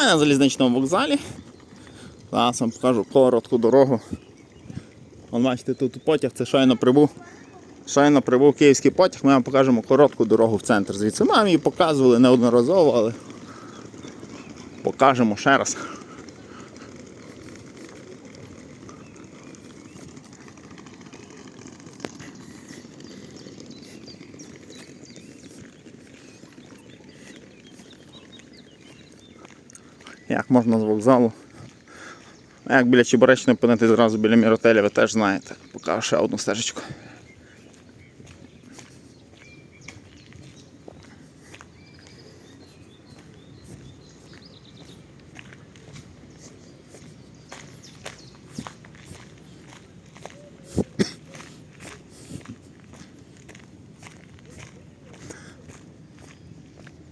Ми на залізничному вокзалі. Зараз вам покажу коротку дорогу. Вон бачите, тут потяг, це щойно прибув. Щойно прибув київський потяг, ми вам покажемо коротку дорогу в центр звідси. Ми вам її показували неодноразово, але покажемо ще раз. Як можна з вокзалу? А як біля Чебуречної опинити зразу біля Міротеля, ви теж знаєте. Покажу ще одну стежечку.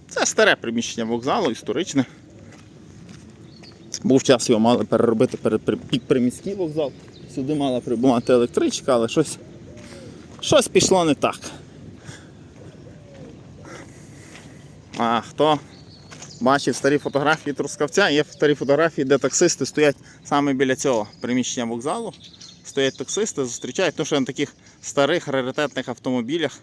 Це старе приміщення вокзалу, історичне. Був час його мали переробити під приміський вокзал. Сюди мала прибувати електричка, але щось, щось пішло не так. А хто бачив старі фотографії Трускавця, є старі фотографії, де таксисти стоять саме біля цього приміщення вокзалу. Стоять таксисти, зустрічають, тому що на таких старих раритетних автомобілях.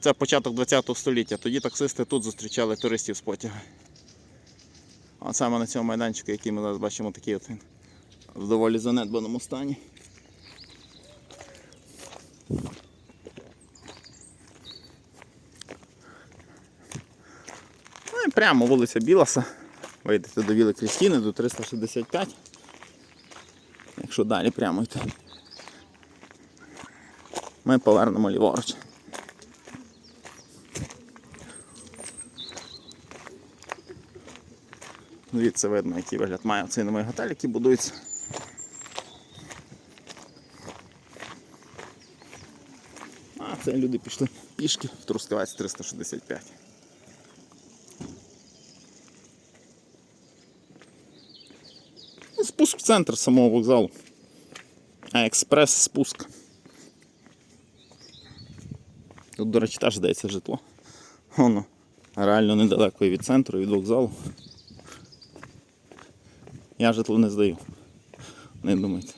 Це початок ХХ століття. Тоді таксисти тут зустрічали туристів з потяга. А саме на цьому майданчику, який ми зараз бачимо, такий от він в доволі занедбаному стані. Ну і прямо вулиця Біласа. Вийдете до Віли Крістіни, до 365. Якщо далі прямо йти. Ми повернемо ліворуч. Звідси видно, який вигляд має цей новий готель, який будується. А це люди пішли пішки в Трускавець 365. Ну, Спуск в центр самого вокзалу. А експрес-спуск. Тут, до речі, теж здається житло. Воно реально недалеко і від центру, від вокзалу. Я житло не здаю. Не думайте.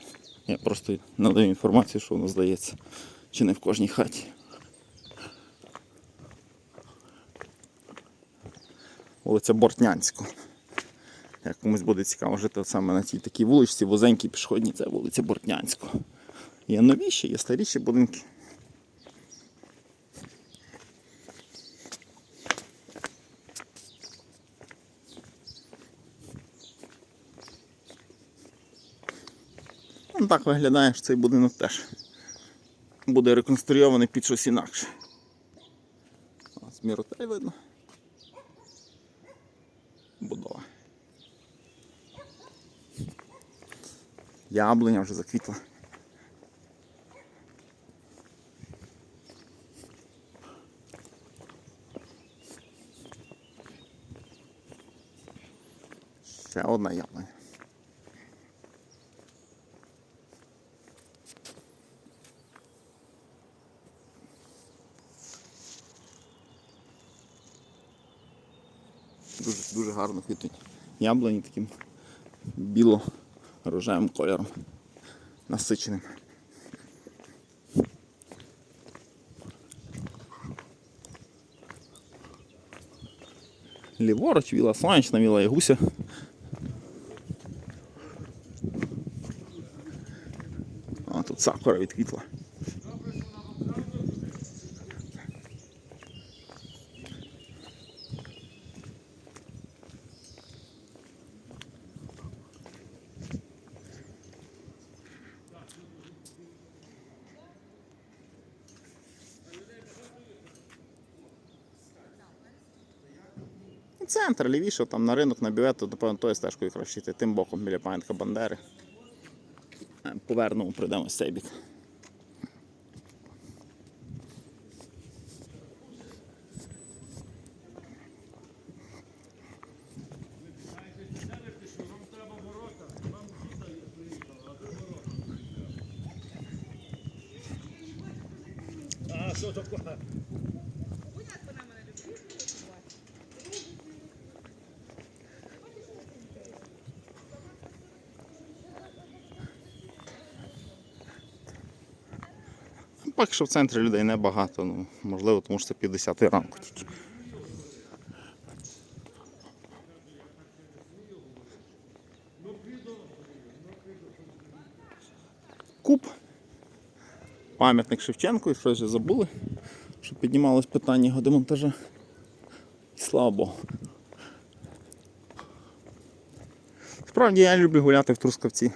Я просто надаю інформацію, що воно здається. Чи не в кожній хаті. Вулиця Бортнянського. Як комусь буде цікаво жити саме на цій такій вуличці, вузенькій пішохідній, це вулиця Бортнянського. Є новіші, є старіші будинки. Ну, так виглядає, що цей будинок теж буде реконструйований під щось інакше. Ось міротель видно. Будова. Яблуня вже заквітла. Ще одна яблуня. Дуже, дуже гарно квітуть. Яблуні таким біло-рожевим кольором. Насиченим. Ліворуч, віла сонячна, віла Ягуся. А тут сакура відквітла. Центр лівіше, там на ринок на бювету, напевно, тою стежкою краще йти, тим боком біля пам'ятка Бандери. Е, Повернемо, прийдемо з цей бік. А, що таке? Поки що в центрі людей небагато, ну, можливо, тому що це 50 ранку. Куб. Пам'ятник Шевченку, і щось забули, що піднімалось питання його демонтажа. І слава Богу. Справді я люблю гуляти в Трускавці.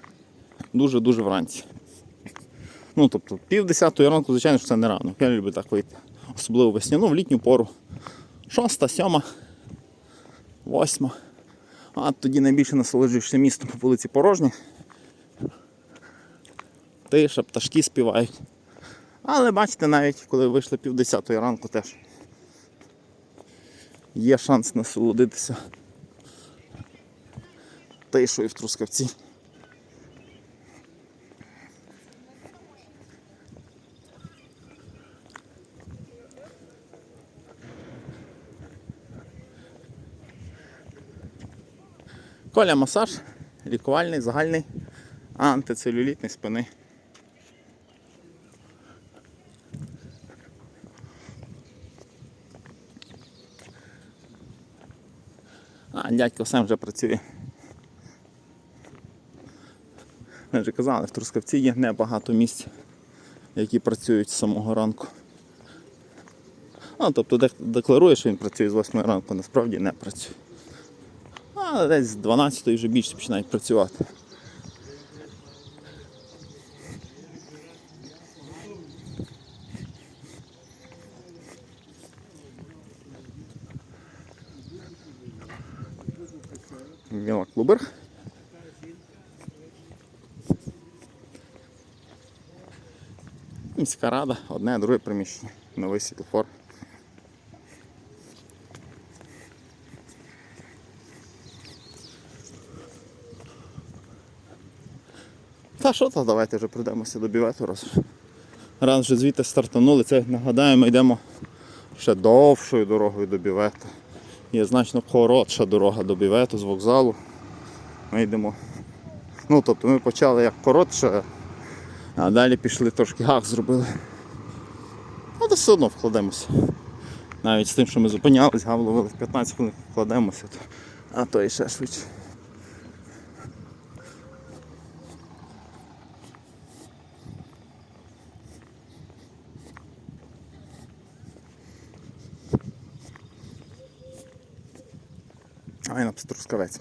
Дуже-дуже вранці. Ну, тобто, пів десятої ранку, звичайно, що це не рано. Я люблю так вийти. Особливо весняну, в літню пору. Шоста, сьома, восьма. А тоді найбільше насолоджуєшся містом по вулиці Порожні. Тиша, пташки співають. Але бачите, навіть коли вийшли пів десятої ранку теж є шанс насолодитися тишою в Трускавці. Коля масаж, лікувальний, загальний, антицелюлітний спини. А, дядько сам вже працює. Ми вже казали, в Трускавці є небагато місць, які працюють з самого ранку. А, тобто декларує, що він працює з 8 ранку, насправді не працює. А десь з 12 вже більше починають працювати. Віла Клуберг. Міська рада, одне, друге приміщення, новий світлофор. Та що то, давайте вже прийдемося до бівету раз. Вже звідти стартанули, це нагадаю, ми йдемо ще довшою дорогою до бівету. Є значно коротша дорога до бівету з вокзалу. Ми йдемо. Ну тобто ми почали як коротше, а далі пішли трошки гак зробили. Але все одно вкладемося. Навіть з тим, що ми зупинялись, гав ловили в 15 хвилин вкладемося, а то і ще швидше. Ай, на трускавець.